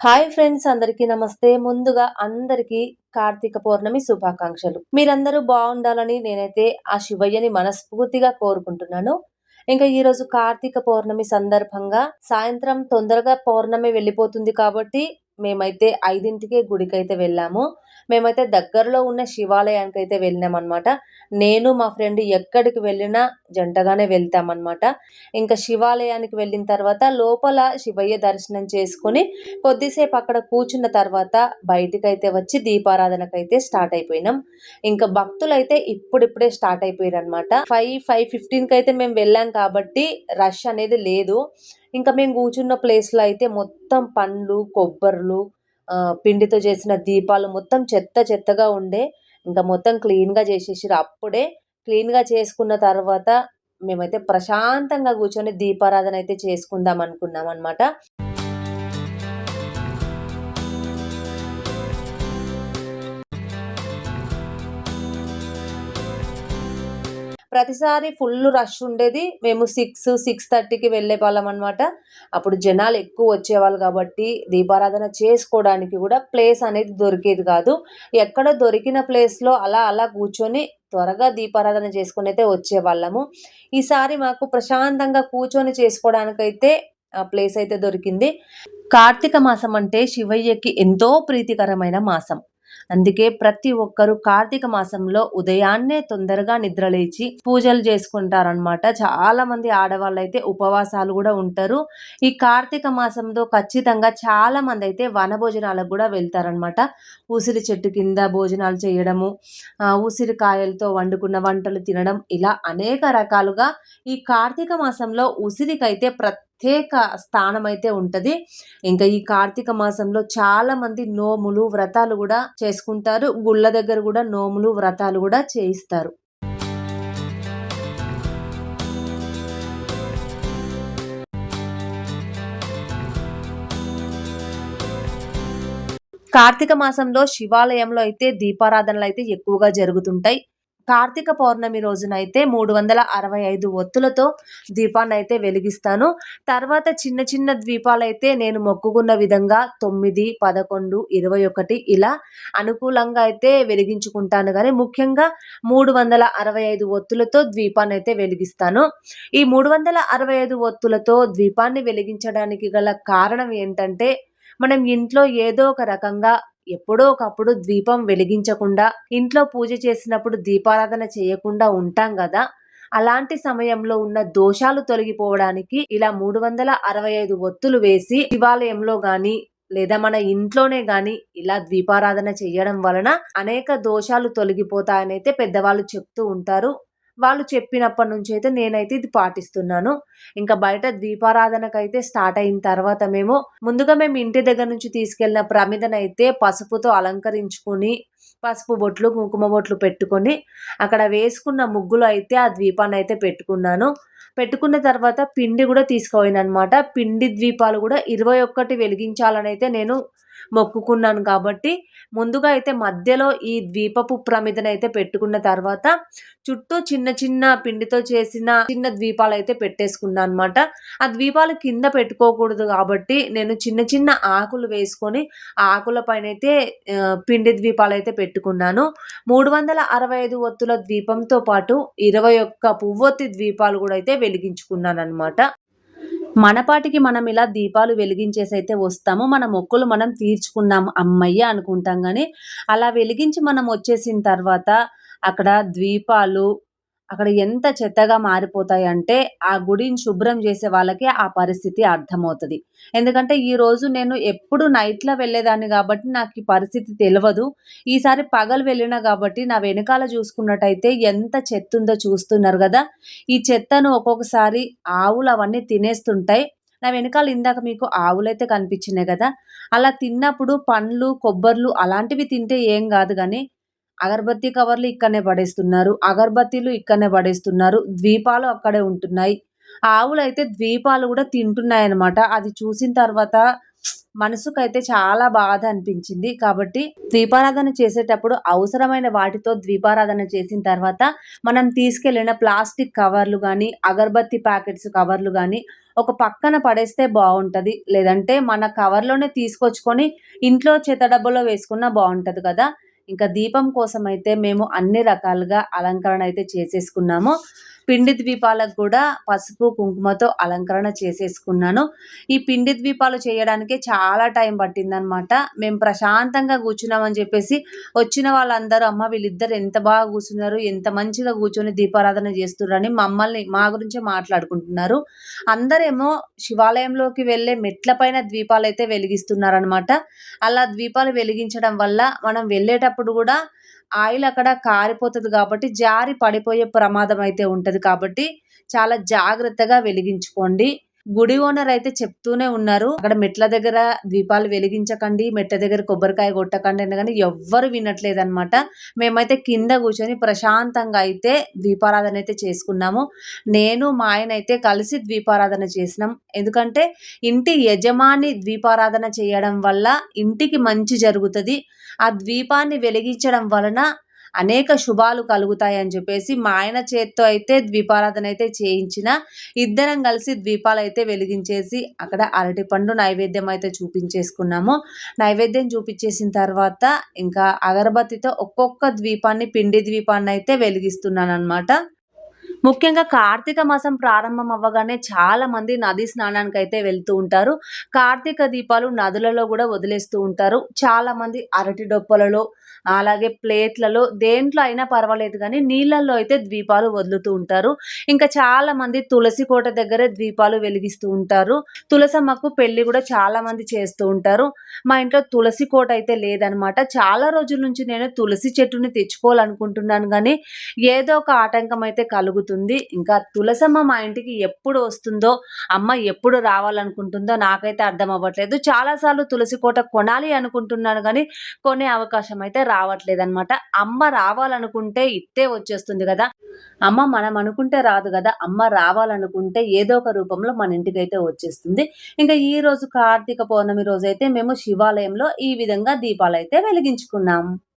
Hi friends అందరికీ నమస్తే. ముందుగా అందరికీ కార్తీక పౌర్ణమి శుభాకాంక్షలు. మీరందరూ బాగుండాలని నేనైతే ఆ శివయ్యని మనస్ఫూర్తిగా కోరుకుంటున్నాను. ఇంకా ఈ రోజు కార్తీక పౌర్ణమి సందర్భంగా సాయంత్రం తొందరగా పౌర్ణమి వెళ్ళిపోతుంది కాబట్టి మేమైతే ఐదింటికే గుడికైతే వెళ్ళాము. మేమైతే దగ్గరలో ఉన్న శివాలయానికి అయితే వెళ్ళినాం అనమాట నేను మా ఫ్రెండ్ ఎక్కడికి వెళ్ళినా జంటగానే వెళ్తామన్నమాట. ఇంకా శివాలయానికి వెళ్ళిన తర్వాత లోపల శివయ్య దర్శనం చేసుకొని కొద్దిసేపు అక్కడ కూర్చున్న తర్వాత బయటికైతే వచ్చి దీపారాధనకైతే స్టార్ట్ అయిపోయినాం. ఇంకా భక్తులు అయితే ఇప్పుడిప్పుడే స్టార్ట్ అయిపోయారు అనమాట ఫైవ్ ఫైవ్ ఫిఫ్టీన్కి అయితే మేము వెళ్ళాం కాబట్టి రష్ అనేది లేదు. ఇంకా మేము కూర్చున్న ప్లేస్లో అయితే మొత్తం పండ్లు కొబ్బర్లు పిండితో చేసిన దీపాలు మొత్తం చెత్త చెత్తగా ఉండే ఇంకా మొత్తం క్లీన్గా చేసేసారు అప్పుడే క్లీన్గా చేసుకున్న తర్వాత మేమైతే ప్రశాంతంగా కూర్చొని దీపారాధన అయితే చేసుకుందాం అనుకున్నాం అనమాట ప్రతిసారి ఫుల్ రష్ ఉండేది. మేము సిక్స్ సిక్స్ థర్టీకి వెళ్ళే వాళ్ళం అనమాట అప్పుడు జనాలు ఎక్కువ వచ్చేవాళ్ళు కాబట్టి దీపారాధన చేసుకోవడానికి కూడా ప్లేస్ అనేది దొరికేది కాదు. ఎక్కడ దొరికిన ప్లేస్లో అలా అలా కూర్చొని త్వరగా దీపారాధన చేసుకుని అయితే వచ్చేవాళ్ళము. ఈసారి మాకు ప్రశాంతంగా కూర్చొని చేసుకోవడానికైతే ప్లేస్ అయితే దొరికింది. కార్తీక మాసం అంటే శివయ్యకి ఎంతో ప్రీతికరమైన మాసం. అందుకే ప్రతి ఒక్కరు కార్తీక మాసంలో ఉదయాన్నే తొందరగా నిద్రలేచి పూజలు చేసుకుంటారనమాట చాలా మంది ఆడవాళ్ళు అయితే ఉపవాసాలు కూడా ఉంటారు. ఈ కార్తీక మాసంలో ఖచ్చితంగా చాలా మంది అయితే వన భోజనాలకు కూడా వెళ్తారనమాట ఉసిరి చెట్టు కింద భోజనాలు చేయడము ఉసిరికాయలతో వండుకున్న వంటలు తినడం ఇలా అనేక రకాలుగా ఈ కార్తీక మాసంలో ఉసిరికైతే ప్రతి ప్రత్యేక స్థానం అయితే ఉంటుంది. ఇంకా ఈ కార్తీక మాసంలో చాలా మంది నోములు వ్రతాలు కూడా చేసుకుంటారు. గుళ్ళ దగ్గర కూడా నోములు వ్రతాలు కూడా చేయిస్తారు. కార్తీక మాసంలో శివాలయంలో అయితే దీపారాధనలు అయితే ఎక్కువగా జరుగుతుంటాయి. కార్తీక పౌర్ణమి రోజునైతే మూడు వందల అరవై ఐదు ఒత్తులతో దీపాన్ని అయితే వెలిగిస్తాను. తర్వాత చిన్న చిన్న ద్వీపాలు అయితే నేను మొక్కుకున్న విధంగా తొమ్మిది పదకొండు ఇరవై ఒకటి ఇలా అనుకూలంగా అయితే వెలిగించుకుంటాను. కానీ ముఖ్యంగా మూడు వందల అరవై ఐదు ఒత్తులతో ద్వీపాన్ని అయితే వెలిగిస్తాను. ఈ మూడు వందల అరవై ఐదు ఒత్తులతో ద్వీపాన్ని వెలిగించడానికి గల కారణం ఏంటంటే మనం ఇంట్లో ఏదో ఒక రకంగా ఎప్పుడో ఒకప్పుడు దీపం వెలిగించకుండా ఇంట్లో పూజ చేసినప్పుడు దీపారాధన చేయకుండా ఉంటాం కదా అలాంటి సమయంలో ఉన్న దోషాలు తొలగిపోవడానికి ఇలా మూడు వందల అరవై ఐదు ఒత్తులు వేసి శివాలయంలో గాని లేదా మన ఇంట్లోనే గాని ఇలా దీపారాధన చేయడం వలన అనేక దోషాలు తొలగిపోతాయనైతే పెద్దవాళ్ళు చెప్తూ ఉంటారు. వాళ్ళు చెప్పినప్పటి నుంచి అయితే నేనైతే ఇది పాటిస్తున్నాను. ఇంకా బయట దీపారాధనకైతే స్టార్ట్ అయిన తర్వాత మేము ముందుగా మేము ఇంటి దగ్గర నుంచి తీసుకెళ్ళిన ప్రమిదనైతే పసుపుతో అలంకరించుకొని పసుపు బొట్లు కుంకుమ బొట్లు పెట్టుకొని అక్కడ వేసుకున్న ముగ్గులు అయితే ఆ ద్వీపాన్ని అయితే పెట్టుకున్నాను. పెట్టుకున్న తర్వాత పిండి కూడా తీసుకుపోయినమాట పిండి ద్వీపాలు కూడా ఇరవై ఒక్కటి వెలిగించాలని అయితే నేను మొక్కుకున్నాను కాబట్టి ముందుగా అయితే మధ్యలో ఈ ద్వీపపు ప్రమిదనైతే పెట్టుకున్న తర్వాత చుట్టూ చిన్న చిన్న పిండితో చేసిన చిన్న ద్వీపాలు అయితే పెట్టేసుకున్నాను అనమాట ఆ ద్వీపాలు కింద పెట్టుకోకూడదు కాబట్టి నేను చిన్న చిన్న ఆకులు వేసుకొని ఆ ఆకుల పైన అయితే పిండి ద్వీపాలు అయితే పెట్టుకున్నాను. మూడు వందల అరవై ఐదు ఒత్తుల ద్వీపంతో పాటు ఇరవై ఒక్క పువ్వొత్తి ద్వీపాలు కూడా అయితే వెలిగించుకున్నాను అనమాట మనపాటికి మనం ఇలా దీపాలు వెలిగించేసైతే వస్తాము మన మొక్కులు మనం తీర్చుకున్నాం అమ్మయ్య అనుకుంటాం కానీ అలా వెలిగించి మనం వచ్చేసిన తర్వాత అక్కడ ద్వీపాలు అక్కడ ఎంత చెత్తగా మారిపోతాయి అంటే ఆ గుడిని శుభ్రం చేసే వాళ్ళకి ఆ పరిస్థితి అర్థమవుతుంది. ఎందుకంటే ఈరోజు నేను ఎప్పుడు నైట్లో వెళ్ళేదాన్ని కాబట్టి నాకు ఈ పరిస్థితి తెలియదు ఈసారి పగలు వెళ్ళినా కాబట్టి నా వెనకాల చూసుకున్నట్టయితే ఎంత చెత్త ఉందో చూస్తున్నారు కదా. ఈ చెత్తను ఒక్కొక్కసారి ఆవులు అవన్నీ తినేస్తుంటాయి. నా వెనకాల ఇందాక మీకు ఆవులైతే కనిపించినాయి కదా. అలా తిన్నప్పుడు పండ్లు కొబ్బర్లు అలాంటివి తింటే ఏం కాదు కానీ అగరబత్తి కవర్లు ఇక్కడనే పడేస్తున్నారు. అగరబత్తీలు ఇక్కడనే పడేస్తున్నారు. ద్వీపాలు అక్కడే ఉంటున్నాయి. ఆవులు అయితే ద్వీపాలు కూడా తింటున్నాయి అనమాట అది చూసిన తర్వాత మనసుకైతే చాలా బాధ అనిపించింది. కాబట్టి ద్వీపారాధన చేసేటప్పుడు అవసరమైన వాటితో ద్వీపారాధన చేసిన తర్వాత మనం తీసుకెళ్ళిన ప్లాస్టిక్ కవర్లు కానీ అగరబత్తి ప్యాకెట్స్ కవర్లు కానీ ఒక పక్కన పడేస్తే బాగుంటుంది. లేదంటే మన కవర్‌లోనే తీసుకొచ్చుకొని ఇంట్లో చెత్త డబ్బాలో వేసుకున్నా బాగుంటుంది కదా! ఇంకా దీపం కోసమైతే మేము అన్ని రకాలుగా అలంకరణ అయితే చేసేసుకున్నాము. పిండి ద్వీపాలకు కూడా పసుపు, కుంకుమతో అలంకరణ చేసేసుకున్నాను. ఈ పిండి ద్వీపాలు చేయడానికే చాలా టైం పట్టిందనమాట. మేము ప్రశాంతంగా కూర్చున్నామని చెప్పేసి వచ్చిన వాళ్ళందరూ అమ్మ వీళ్ళిద్దరు ఎంత బాగా కూర్చున్నారు, ఎంత మంచిగా కూర్చొని దీపారాధన చేస్తున్నారని మమ్మల్ని మా గురించే మాట్లాడుకుంటున్నారు. అందరేమో శివాలయంలోకి వెళ్ళే మెట్ల పైన అయితే వెలిగిస్తున్నారనమాట. అలా ద్వీపాలు వెలిగించడం వల్ల మనం వెళ్ళేటప్పుడు కూడా ఆయిల్ అక్కడ కారిపోతుంది కాబట్టి జారి పడిపోయే ప్రమాదం అయితే ఉంటుంది కాబట్టి చాలా జాగ్రత్తగా వెలిగించుకోండి. గుడి ఓనర్ అయితే చెప్తూనే ఉన్నారు. అక్కడ మెట్ల దగ్గర దీపాలు వెలిగించకండి. మెట్ల దగ్గర కొబ్బరికాయ కొట్టకండి అని కానీ ఎవ్వరు వినట్లేదనమాట. మేమైతే కింద కూర్చొని ప్రశాంతంగా అయితే దీపారాధన అయితే చేసుకున్నాము. నేను మా ఆయన అయితే కలిసి దీపారాధన చేసినాం. ఎందుకంటే ఇంటి యజమాని దీపారాధన చేయడం వల్ల ఇంటికి మంచి జరుగుతుంది ఆ ద్వీపాన్ని వెలిగించడం వలన అనేక శుభాలు కలుగుతాయని చెప్పేసి మా ఆయన చేత్తో అయితే ద్వీపారాధన అయితే చేయించిన. ఇద్దరం కలిసి ద్వీపాలు అయితే వెలిగించేసి అక్కడ అరటిపండు నైవేద్యం అయితే చూపించేసుకున్నాము. నైవేద్యం చూపించేసిన తర్వాత ఇంకా అగరబత్తితో ఒక్కొక్క ద్వీపాన్ని పిండి ద్వీపాన్ని అయితే వెలిగిస్తున్నాను అనమాట ముఖ్యంగా కార్తీక మాసం ప్రారంభం అవ్వగానే చాలా మంది నదీ అయితే వెళ్తూ ఉంటారు. కార్తీక దీపాలు నదులలో కూడా వదిలేస్తూ ఉంటారు. చాలా మంది అరటి డొప్పలలో, అలాగే ప్లేట్లలో దేంట్లో అయినా పర్వాలేదు కానీ నీళ్ళల్లో అయితే ద్వీపాలు వదులుతూ ఉంటారు. ఇంకా చాలా మంది తులసి కోట దగ్గర ద్వీపాలు వెలిగిస్తూ ఉంటారు. తులసమ్మకు పెళ్ళి కూడా చాలా మంది చేస్తూ ఉంటారు. మా ఇంట్లో తులసి కోట అయితే లేదనమాట. చాలా రోజుల నుంచి నేను తులసి చెట్టుని తెచ్చుకోవాలనుకుంటున్నాను కానీ ఏదో ఒక ఆటంకం అయితే కలుగుతుంది. ఇంకా తులసమ్మ మా ఇంటికి ఎప్పుడు వస్తుందో, అమ్మ ఎప్పుడు రావాలనుకుంటుందో నాకైతే అర్థం అవ్వట్లేదు. చాలా సార్లు తులసి కోట కొనాలి అనుకుంటున్నాను కానీ కొనే అవకాశం అయితే రావట్లేదు అనమాట అమ్మ రావాలనుకుంటే ఇట్టే వచ్చేస్తుంది కదా అమ్మ మనం అనుకుంటే రాదు కదా అమ్మ రావాలనుకుంటే ఏదో ఒక రూపంలో మన ఇంటికైతే వచ్చేస్తుంది. ఇంకా ఈ రోజు కార్తీక పౌర్ణమి రోజైతే మేము శివాలయంలో ఈ విధంగా దీపాలైతే వెలిగించుకున్నాం.